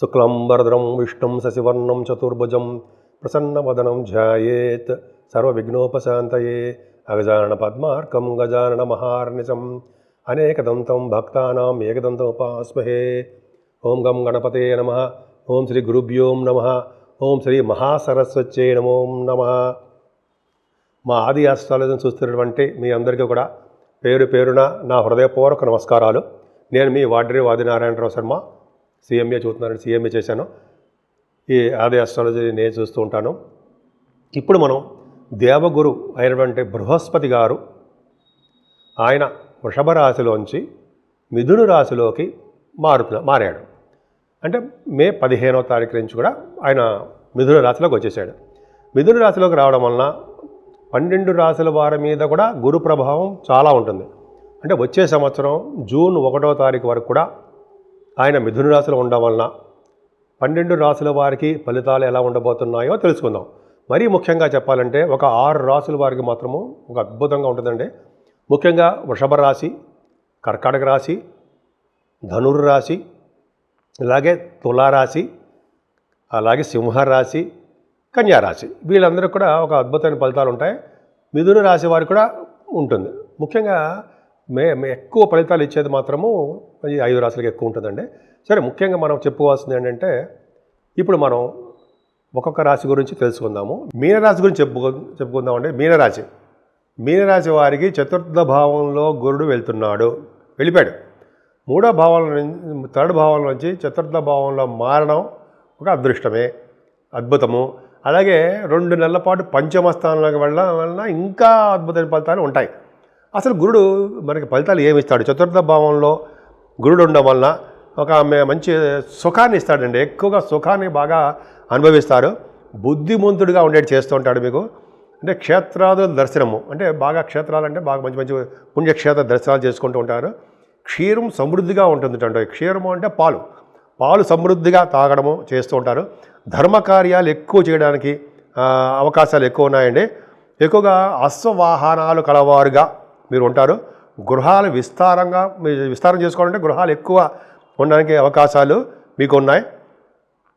శుక్లంబరధరం విష్ణుం శశివర్ణం చతుర్భుజం ప్రసన్నవదనం ధ్యాయేత్ సర్వవిఘ్నోపశాంతయే అగజానన పద్మార్కం గజానన మహార్నిశం అనేకదంతం భక్తానాం ఏకదంతం ఉపాస్మహే ఓం గం గణపతే నమ. ఓం శ్రీ గురుభ్యోం నమ. ఓం శ్రీ మహాసరస్వత్యై నమో నమ. మా ఆది ఆస్ట్రాలజీని చూస్తున్నటువంటి మీ అందరికీ కూడా పేరు పేరున నా హృదయపూర్వక నమస్కారాలు. నేను మీ వాడ్రి వాదినారాయణరావు శర్మ. సీఎంఏ చూస్తున్నారని సీఎంఏ చేశాను. ఈ ఆది ఆస్ట్రాలజీ నేను చూస్తూ ఉంటాను. ఇప్పుడు మనం దేవగురు అయినటువంటి బృహస్పతి గారు ఆయన వృషభ రాశిలోంచి మిథును రాశిలోకి మారుతున్న మారాడు. అంటే మే పదిహేనవ తారీఖు నుంచి కూడా ఆయన మిథున రాశిలోకి వచ్చేసాడు. మిథున రాశిలోకి రావడం వలన పన్నెండు రాశుల వారి మీద కూడా గురు ప్రభావం చాలా ఉంటుంది. అంటే వచ్చే సంవత్సరం జూన్ ఒకటో తారీఖు వరకు కూడా ఆయన మిథున రాశిలో ఉండడం వలన పన్నెండు రాశుల వారికి ఫలితాలు ఎలా ఉండబోతున్నాయో తెలుసుకుందాం. మరీ ముఖ్యంగా చెప్పాలంటే ఒక ఆరు రాసుల వారికి మాత్రము ఒక అద్భుతంగా ఉంటుందండి. ముఖ్యంగా వృషభ రాశి కర్కాటక రాశి ధనుర్ రాశి అలాగే తులారాశి అలాగే సింహరాశి కన్యారాశి వీళ్ళందరూ కూడా ఒక అద్భుతమైన ఫలితాలు ఉంటాయి. మిథున రాశి వారికి కూడా ఉంటుంది. ముఖ్యంగా మే మే- ఎక్కువ ఫలితాలు ఇచ్చేది మాత్రము ఈ ఐదు రాశులకు ఎక్కువ ఉంటుందండి. సరే ముఖ్యంగా మనం చెప్పుకోవాల్సింది ఏంటంటే ఇప్పుడు మనం ఒక్కొక్క రాశి గురించి తెలుసుకుందాము. మీనరాశి గురించి చెప్పుకో చెప్పుకుందామండి. మీనరాశి. మీనరాశి వారికి చతుర్థ భావంలో గురుడు వెళ్తున్నాడు. వెళ్ళిపోయాడు. మూడో భావంలో నుంచి థర్డ్ భావం నుంచి చతుర్థ భావంలో మారడం ఒక అదృష్టమే అద్భుతము. అలాగే రెండు నెలల పాటు పంచమ స్థానంలోకి వెళ్ళడం వలన ఇంకా అద్భుతమైన ఫలితాలు ఉంటాయి. అసలు గురుడు మనకి ఫలితాలు ఏమి ఇస్తాడు? చతుర్థ భావంలో గురుడు ఉండడం వలన ఒక ఆమె మంచి సుఖాన్ని ఇస్తాడండి. ఎక్కువగా సుఖాన్ని బాగా అనుభవిస్తారు. బుద్ధిమంతుడిగా ఉండేది చేస్తూ ఉంటాడు మీకు. అంటే క్షేత్రాదు దర్శనము. అంటే బాగా క్షేత్రాలు అంటే బాగా మంచి మంచి పుణ్యక్షేత్ర దర్శనాలు చేసుకుంటూ ఉంటారు. క్షీరం సమృద్ధిగా ఉంటుంది అంటే. క్షీరము అంటే పాలు. పాలు సమృద్ధిగా తాగడము చేస్తూ ఉంటారు. ధర్మకార్యాలు ఎక్కువ చేయడానికి అవకాశాలు ఎక్కువ ఉన్నాయండి. ఎక్కువగా అశ్వవాహనాలు కలవారుగా మీరు ఉంటారు గృహాలు విస్తారంగా మీరు విస్తారం చేసుకోవాలంటే గృహాలు ఎక్కువ ఉండడానికి అవకాశాలు మీకు ఉన్నాయి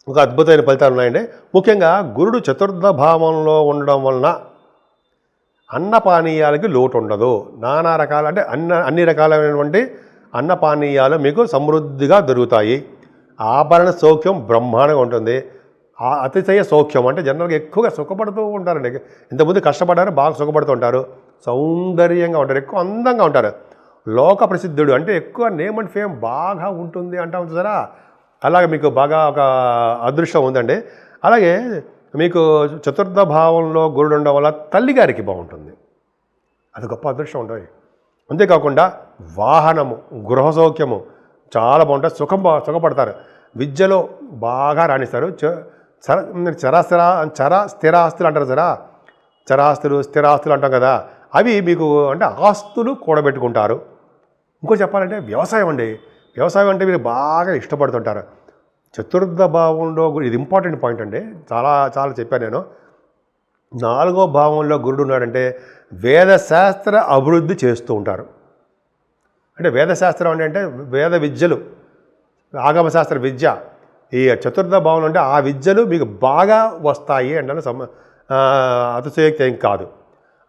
ఒక అద్భుతమైన ఫలితాలు ఉన్నాయండి. ముఖ్యంగా గురుడు చతుర్థ భావంలో ఉండడం వలన అన్నపానీయాలకి లోటు ఉండదు నానా రకాల అంటే అన్న అన్ని రకాలైనటువంటి అన్నపానీయాలు మీకు సమృద్ధిగా దొరుకుతాయి. ఆభరణ సౌఖ్యం బ్రహ్మాండంగా ఉంటుంది. ఆ అతిశయ సౌఖ్యం అంటే జనరల్గా ఎక్కువగా సుఖపడుతూ ఉంటారండి. ఇంతకుముందు కష్టపడారు బాగా సుఖపడుతూ ఉంటారు. సౌందర్యంగా ఉంటారు ఎక్కువ అందంగా ఉంటారు. లోక ప్రసిద్ధుడు అంటే ఎక్కువ నేమ్ అండ్ ఫేమ్ బాగా ఉంటుంది అంటాం చూసారా? అలాగే మీకు బాగా ఒక అదృష్టం ఉందండి. అలాగే మీకు చతుర్థ భావంలో గురుడు ఉండడం వల్ల తల్లిగారికి బాగుంటుంది. అది గొప్ప అదృష్టం ఉంటుంది అంతేకాకుండా వాహనము గృహ సౌఖ్యము చాలా బాగుంటుంది సుఖం బా సుఖపడతారు. విద్యలో బాగా రాణిస్తారు. చ చర చరాస్థిరా చర స్థిరాస్తులు అంటారు సరా చరాస్తులు స్థిరాస్తులు అంటాం కదా? అవి మీకు అంటే ఆస్తులు కూడబెట్టుకుంటారు. ఇంకోటి చెప్పాలంటే వ్యవసాయం అండి. వ్యవసాయం అంటే మీరు బాగా ఇష్టపడుతుంటారు. చతుర్థ భావంలో ఇది ఇంపార్టెంట్ పాయింట్ అండి. చాలా చాలా చెప్పాను నేను. నాలుగో భావంలో గురుడు ఉన్నాడంటే వేదశాస్త్ర అభివృద్ధి చేస్తూ ఉంటారు. అంటే వేదశాస్త్రం అంటే అంటే వేద విద్యలు ఆగమశాస్త్ర విద్య. ఈ చతుర్థ భావంలో అంటే ఆ విద్యలు మీకు బాగా వస్తాయి అంటే సమ అతిశయోక్తి ఏం కాదు.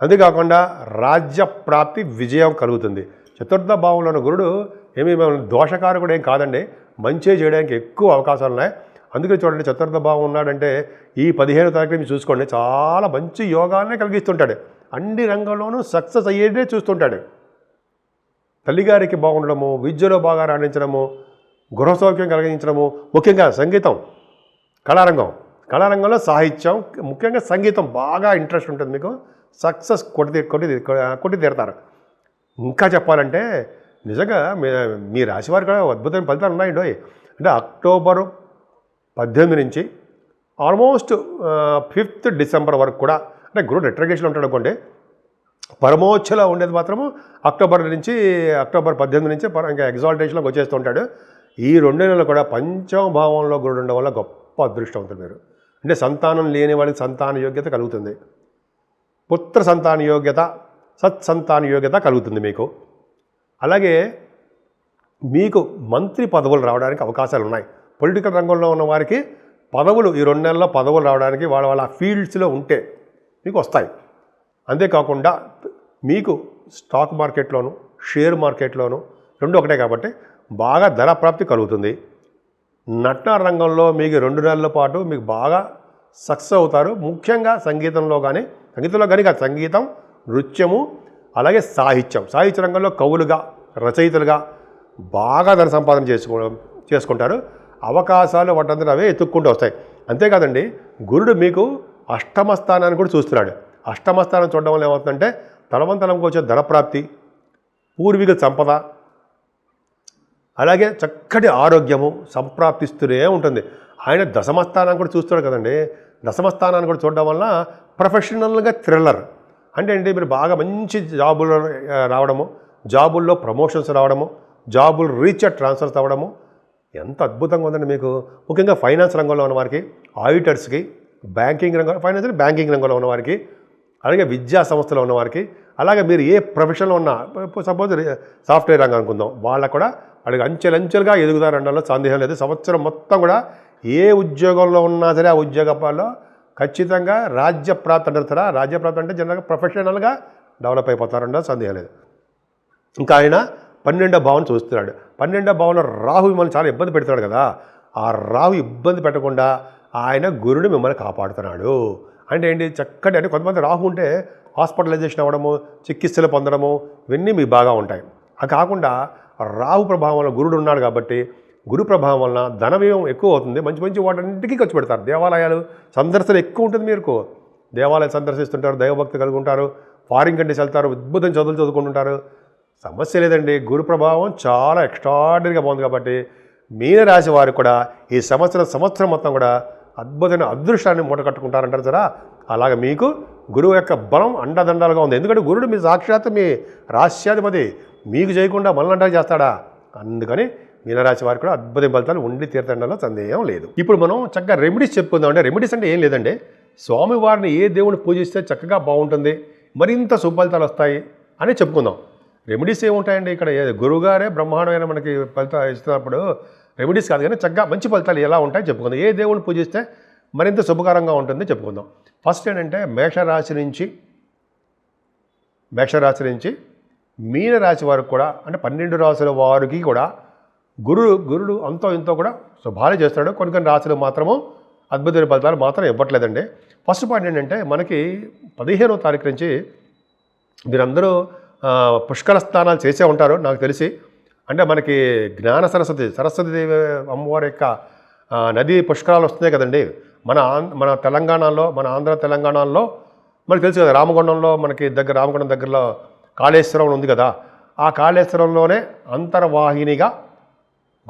అంతేకాకుండా రాజ్య ప్రాప్తి విజయం కలుగుతుంది. చతుర్థ భావంలో ఉన్న గురుడు ఏమీ దోషకారకుడు ఏం కాదండి. మంచి చేయడానికి ఎక్కువ అవకాశాలు ఉన్నాయి. అందుకే చూడండి చతుర్థ భావం ఉన్నాడంటే ఈ పదిహేను తారీఖు చూసుకోండి. చాలా మంచి యోగాలనే కలిగిస్తుంటాడు. అన్ని రంగంలోనూ సక్సెస్ అయ్యేటే చూస్తుంటాడు. తల్లిగారికి బాగుండడము విద్యలో బాగా రాణించడము గృహ సౌఖ్యం కలిగించడము ముఖ్యంగా సంగీతం కళారంగం. కళారంగంలో సాహిత్యం ముఖ్యంగా సంగీతం బాగా ఇంట్రెస్ట్ ఉంటుంది మీకు. సక్సెస్ కొట్టి కొట్టి కొట్టి తీరతారు. ఇంకా చెప్పాలంటే నిజంగా మీ మీ రాశి వారికి కూడా అద్భుతమైన ఫలితాలు ఉన్నాయండి అంటే అక్టోబర్ పద్దెనిమిది నుంచి ఆల్మోస్ట్ ఫిఫ్త్ డిసెంబర్ వరకు కూడా అంటే గురుడు రిట్రగేషన్లో ఉంటాడు అనుకోండి పరమోచ్చలో ఉండేది మాత్రము అక్టోబర్ నుంచి అక్టోబర్ పద్దెనిమిది నుంచి ఇంకా ఎగ్జాల్టేషన్లోకి వచ్చేస్తూ ఉంటాడు. ఈ రెండు నెలలు కూడా పంచమ భావంలో గురుడు ఉండడం వల్ల గొప్ప అదృష్టవంతులు మీరు. అంటే సంతానం లేని వాళ్ళకి సంతాన యోగ్యత కలుగుతుంది. పుత్ర సంతాన యోగ్యత సత్సంతాన యోగ్యత కలుగుతుంది మీకు. అలాగే మీకు మంత్రి పదవులు రావడానికి అవకాశాలు ఉన్నాయి. పొలిటికల్ రంగంలో ఉన్న వారికి పదవులు ఈ రెండు నెలల్లో పదవులు రావడానికి వాళ్ళ వాళ్ళ ఫీల్డ్స్లో ఉంటే మీకు వస్తాయి. అంతేకాకుండా మీకు స్టాక్ మార్కెట్లోను షేర్ మార్కెట్లోను రెండు ఒకటే కాబట్టి బాగా ధర ప్రాప్తి కలుగుతుంది. నటన రంగంలో మీకు రెండు నెలల పాటు మీకు బాగా సక్సెస్ అవుతారు. ముఖ్యంగా సంగీతంలో కానీ సంగీతంలో కనుక సంగీతం నృత్యము అలాగే సాహిత్యం. సాహిత్య రంగంలో కవులుగా రచయితలుగా బాగా ధన సంపాదన చేసుకో చేసుకుంటారు. అవకాశాలు వాటందరూ అవే ఎత్తుక్కుంటూ వస్తాయి. అంతేకాదండి గురుడు మీకు అష్టమ స్థానాన్ని కూడా చూస్తున్నాడు. అష్టమ స్థానం చూడడం వల్ల ఏమవుతుందంటే తలవంతలంకి వచ్చే ధనప్రాప్తి పూర్వీకుల సంపద అలాగే చక్కటి ఆరోగ్యము సంప్రాప్తిస్తూనే ఉంటుంది. ఆయన దశమస్థానాన్ని కూడా చూస్తాడు కదండి. దశమస్థానాన్ని కూడా చూడడం వల్ల ప్రొఫెషనల్గా థ్రిల్లర్. అంటే ఏంటి? మీరు బాగా మంచి జాబులు రావడము జాబుల్లో ప్రమోషన్స్ రావడము జాబులు రీచ్ ట్రాన్స్ఫర్స్ అవ్వడము. ఎంత అద్భుతంగా ఉందండి మీకు. ముఖ్యంగా ఫైనాన్స్ రంగంలో ఉన్న వారికి ఆడిటర్స్కి బ్యాంకింగ్ రంగంలో ఫైనాన్స్ అంటే బ్యాంకింగ్ రంగంలో ఉన్న వారికి అలాగే విద్యా సంస్థలో ఉన్న వారికి అలాగే మీరు ఏ ప్రొఫెషన్లో ఉన్నా సపోజ్ సాఫ్ట్వేర్ రంగం అనుకుందాం వాళ్ళకు కూడా వాళ్ళకి అంచెలంచెలుగా ఎదుగుతారనడంలో సందేహం లేదు. సంవత్సరం మొత్తం కూడా ఏ ఉద్యోగంలో ఉన్నా సరే ఆ ఉద్యోగాల్లో ఖచ్చితంగా రాజ్యప్రాప్తి అంటారు రాజ్య రాజ్యప్రాప్తి అంటే జనరల్గా ప్రొఫెషనల్గా డెవలప్ అయిపోతారంట సందేహం లేదు. ఇంకా ఆయన పన్నెండో భావన చూస్తున్నాడు. పన్నెండో భావన రాహు మిమ్మల్ని చాలా ఇబ్బంది పెడతాడు కదా. ఆ రాహు ఇబ్బంది పెట్టకుండా ఆయన గురుడు మిమ్మల్ని కాపాడుతున్నాడు. అంటే ఏంటి? చక్కటి అంటే కొంతమంది రాహు ఉంటే హాస్పిటలైజేషన్ అవ్వడము చికిత్సలు పొందడము ఇవన్నీ మీ బాగా ఉంటాయి. అది కాకుండా రాహు ప్రభావంలో గురుడు ఉన్నాడు కాబట్టి గురు ప్రభావం వలన ధన వ్యయం ఎక్కువ అవుతుంది. మంచి మంచి వాటింటికి ఖర్చు పెడతారు. దేవాలయాలు సందర్శన ఎక్కువ ఉంటుంది మీకు దేవాలయం సందర్శిస్తుంటారు దైవభక్తి కలిగి ఉంటారు ఫారిన్ కంట్రీస్ వెళ్తారు అద్భుతం చదువులు చదువుకుంటుంటారు. సమస్య లేదండి. గురు ప్రభావం చాలా ఎక్స్ట్రాడినరీగా బాగుంది కాబట్టి మీనరాశి వారు కూడా ఈ సంవత్సరం సంవత్సరం మొత్తం కూడా అద్భుతమైన అదృష్టాన్ని మూట కట్టుకుంటారంటారు సరా అలాగ మీకు గురువు యొక్క బలం అండదండాలుగా ఉంది. ఎందుకంటే గురుడు మీ సాక్షాత్ మీ రాశ్యాధిపతి. మీకు చేయకుండా మనలంటా చేస్తాడా? అందుకని మీనరాశి వారికి కూడా అద్భుత ఫలితాలు ఉండి తీర్థండంలో సందేహం లేదు. ఇప్పుడు మనం చక్కగా రెమెడీస్ చెప్పుకుందాం అంటే రెమెడీస్ అంటే ఏం లేదండి. స్వామివారిని ఏ దేవుని పూజిస్తే చక్కగా బాగుంటుంది మరింత సుఫలితాలు వస్తాయి అని చెప్పుకుందాం. రెమెడీస్ ఏముంటాయండి ఇక్కడ? గురువుగారే బ్రహ్మాండమైన మనకి ఫలితాలు ఇస్తున్నప్పుడు రెమెడీస్ కాదు కానీ చక్కగా మంచి ఫలితాలు ఎలా ఉంటాయి చెప్పుకుందాం. ఏ దేవుని పూజిస్తే మరింత శుభకరంగా ఉంటుంది చెప్పుకుందాం. ఫస్ట్ ఏంటంటే మేషరాశి నుంచి మేషరాశి నుంచి మీనరాశి వారికి కూడా అంటే పన్నెండు రాశుల వారికి కూడా గురుడు గురుడు అంతో ఇంతో కూడా శుభాలే చేస్తాడు. కొన్ని కొన్ని రాశులు మాత్రము అద్భుతమైన ఫలితాలు మాత్రం ఇవ్వట్లేదండి. ఫస్ట్ పాయింట్ ఏంటంటే మనకి పదిహేనో తారీఖు నుంచి మీరందరూ పుష్కర స్నానాలు చేసే ఉంటారు నాకు తెలిసి. అంటే మనకి జ్ఞాన సరస్వతి సరస్వతి దేవి అమ్మవారి యొక్క నది పుష్కరాలు వస్తున్నాయి కదండి. మన ఆం- మన తెలంగాణలో మన ఆంధ్ర తెలంగాణలో మనకు తెలుసు కదా రామగుండంలో మనకి దగ్గర రామగుండం దగ్గరలో కాళేశ్వరం ఉంది కదా. ఆ కాళేశ్వరంలోనే అంతర్వాహినిగా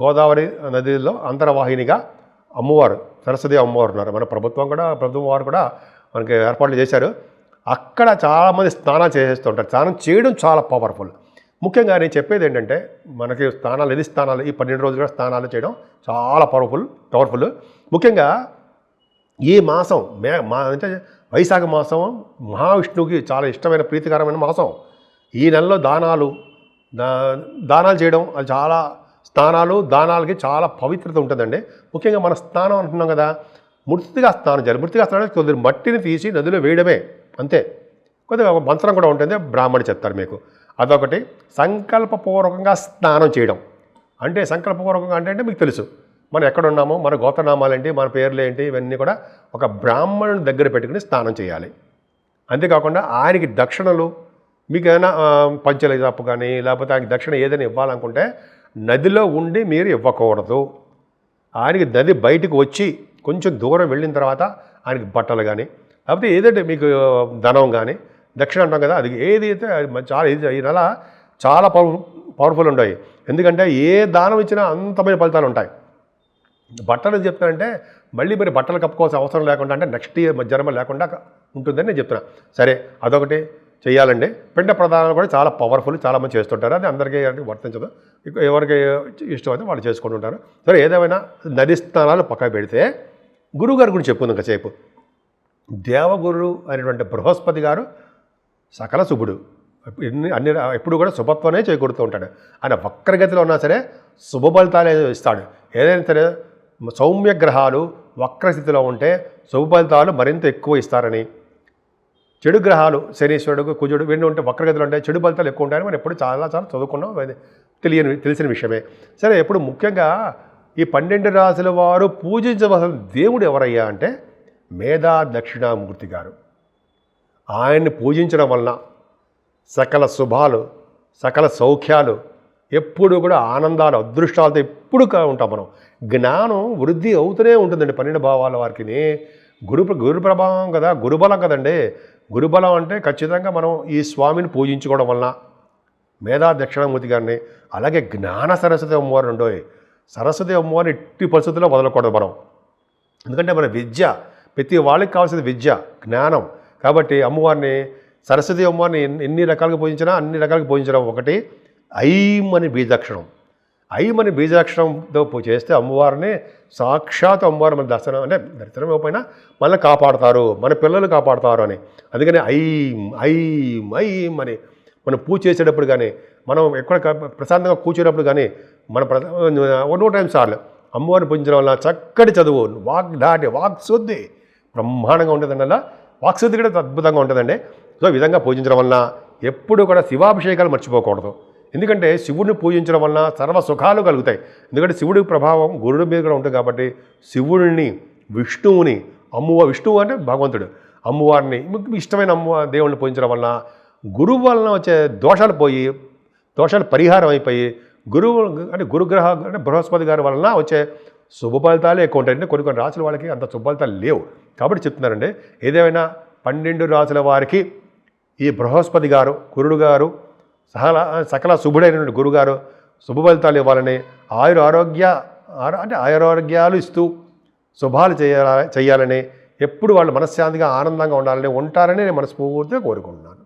గోదావరి నదిలో అంతర్వాహినిగా అమ్మవారు సరస్వతి అమ్మవారు ఉన్నారు. మన ప్రభుత్వం కూడా ప్రభుత్వం వారు కూడా మనకి ఏర్పాట్లు చేశారు. అక్కడ చాలామంది స్నానాలు చేసేస్తుంటారు స్నానం చేయడం చాలా పవర్ఫుల్ ముఖ్యంగా నేను చెప్పేది ఏంటంటే మనకి స్నానాలు ఎది స్నానాలు ఈ పన్నెండు రోజులు కూడా స్నానాలు చేయడం చాలా పవర్ఫుల్ పవర్ఫుల్ ముఖ్యంగా ఈ మాసం మే మా అంటే వైశాఖ మాసం మహావిష్ణువుకి చాలా ఇష్టమైన ప్రీతికరమైన మాసం. ఈ నెలలో దానాలు దా- దానాలు చేయడం అది చాలా స్నానాలు దానాలకి చాలా పవిత్రత ఉంటుందండి. ముఖ్యంగా మన స్నానం అంటున్నాం కదా మృతిగా స్నానం చేయాలి. మృతిగా స్నానం కొద్దిగా మట్టిని తీసి నదిలో వేయడమే అంతే. కొద్దిగా ఒక మంత్రం కూడా ఉంటుంది బ్రాహ్మణి చెప్తారు మీకు. అదొకటి. సంకల్పపూర్వకంగా స్నానం చేయడం. అంటే సంకల్పపూర్వకంగా అంటే అంటే మీకు తెలుసు. మనం ఎక్కడ ఉన్నామో మన గోత్రనామాలేంటి మన పేర్లు ఏంటి ఇవన్నీ కూడా ఒక బ్రాహ్మణుని దగ్గర పెట్టుకుని స్నానం చేయాలి. అంతేకాకుండా ఆయనకి దక్షిణలు మీకు ఏదైనా ఆ, తప్పు కానీ లేకపోతే ఆయనకి దక్షిణ ఏదైనా ఇవ్వాలనుకుంటే నదిలో ఉండి మీరు ఇవ్వకూడదు. ఆయనకి నది బయటకు వచ్చి కొంచెం దూరం వెళ్ళిన తర్వాత ఆయనకి బట్టలు కానీ లేకపోతే ఏదంటే మీకు ధనం కానీ దక్షిణ అంటాం కదా అది ఏది అయితే అది చాలా ఇది ఈ నెల చాలా పవర్ పవర్ఫుల్ ఉండవు. ఎందుకంటే ఏ దానం ఇచ్చినా అంతమైన ఫలితాలు ఉంటాయి. బట్టలు చెప్తానంటే మళ్ళీ మరి బట్టలు కప్పుకోవాల్సిన అవసరం లేకుండా అంటే నెక్స్ట్ ఇయర్ జన్మ లేకుండా ఉంటుందని నేను చెప్తున్నా. సరే అదొకటి. చేయాలండి. పిండ ప్రధానాలు కూడా చాలా పవర్ఫుల్ చాలా మంది చేస్తుంటారు. అది అందరికీ అంటే వర్తించదు. ఎవరికి ఇష్టం అయితే వాళ్ళు చేసుకుంటుంటారు సరే ఏదేమైనా నది స్నానాలు పక్క పెడితే గురువుగారి గురించి చెప్పుకుందాం కాసేపు. దేవగురు అనేటువంటి బృహస్పతి గారు సకల శుభుడు. ఎన్ని అన్ని ఎప్పుడు కూడా శుభత్వమే చేకూరుతూ ఉంటాడు. ఆయన వక్రగతిలో ఉన్నా సరే శుభ ఫలితాలే ఇస్తాడు. ఏదైనా సరే సౌమ్య గ్రహాలు వక్రస్థితిలో ఉంటే శుభ ఫలితాలు మరింత ఎక్కువ ఇస్తారని చెడు గ్రహాలు శనీశ్వరుడు కుజుడు వీళ్ళు ఉంటే వక్రగతులు ఉంటాయి. చెడు ఫలితాలు ఎక్కువ ఉంటాయని మనం ఎప్పుడు చాలా చాలా చదువుకున్నాం. తెలియని తెలిసిన విషయమే. సరే ఎప్పుడు ముఖ్యంగా ఈ పన్నెండు రాశుల వారు పూజించవలసిన దేవుడు ఎవరయ్యా అంటే మేధా దక్షిణామూర్తి గారు. ఆయన్ని పూజించడం వలన సకల శుభాలు సకల సౌఖ్యాలు ఎప్పుడు కూడా ఆనందాలు అదృష్టాలతో ఎప్పుడు ఉంటాం మనం. జ్ఞానం వృద్ధి అవుతూనే ఉంటుందండి పన్నెండు భావాల వారికి. గురు గురు ప్రభావం కదా గురుబలం కదండి. గురుబలం అంటే ఖచ్చితంగా మనం ఈ స్వామిని పూజించుకోవడం వలన మేధా దక్షిణామూర్తి గారిని అలాగే జ్ఞాన సరస్వతి అమ్మవారు ఉండోయ్ సరస్వతి అమ్మవారిని ఎట్టి పరిస్థితుల్లో వదలకూడదు మనం. ఎందుకంటే మన విద్య ప్రతి వాళ్ళకి కావాల్సిన విద్య జ్ఞానం. కాబట్టి అమ్మవారిని సరస్వతి అమ్మవారిని ఎన్ని- రకాలుగా పూజించినా అన్ని రకాలుగా పూజించడం ఒకటి ఐం అని బీజక్షణం ఐమని బీజాక్షరంతో చేస్తే అమ్మవారిని సాక్షాత్ అమ్మవారు మన దర్శనం అంటే దర్శనం ఇవ్వకపోయినా మళ్ళీ కాపాడతారు మన పిల్లలు కాపాడతారు అని. అందుకని ఐం ఐం ఐం అని మనం పూజ చేసేటప్పుడు కానీ మనం ఎక్కడ ప్రశాంతంగా కూర్చునేటప్పుడు కానీ మన నో టైం సార్లు అమ్మవారిని పూజించడం వల్ల చక్కటి చదువు వాక్ దాటి వాక్ శుద్ధి బ్రహ్మాండంగా ఉంటుందండి అలా వాక్ శుద్ధి కూడా అద్భుతంగా ఉంటుందండి. సో ఈ విధంగా పూజించడం వలన ఎప్పుడు కూడా శివాభిషేకాలు మర్చిపోకూడదు. ఎందుకంటే శివుడిని పూజించడం వలన సర్వ సుఖాలు కలుగుతాయి. ఎందుకంటే శివుడి ప్రభావం గురుడి మీద కూడా ఉంటుంది కాబట్టి శివుడిని విష్ణువుని అమ్మవారి విష్ణువు అంటే భగవంతుడు. అమ్మవారిని మీకు ఇష్టమైన అమ్మ దేవుడిని పూజించడం వలన గురువు వలన వచ్చే దోషాలు పోయి దోషాలు పరిహారం అయిపోయి గురువు అంటే గురుగ్రహ అంటే బృహస్పతి గారి వలన వచ్చే శుభ ఫలితాలు ఎక్కువ ఉంటాయి. అంటే కొన్ని కొన్ని రాసుల వాళ్ళకి అంత శుభ ఫలితాలు లేవు. కాబట్టి చెప్తున్నారండి ఏదేమైనా పన్నెండు రాసుల వారికి ఈ బృహస్పతి గారు గురుడు గారు సహల సకల శుభుడైనటువంటి గురుగారు శుభ ఫలితాలు ఇవ్వాలని ఆయుర ఆరోగ్య అంటే ఆయురారోగ్యాలు ఇస్తూ శుభాలు చేయాల చేయాలని ఎప్పుడు వాళ్ళు మనశ్శాంతిగా ఆనందంగా ఉండాలని ఉంటారని నేను మనస్ఫూర్తిగా కోరుకుంటున్నాను.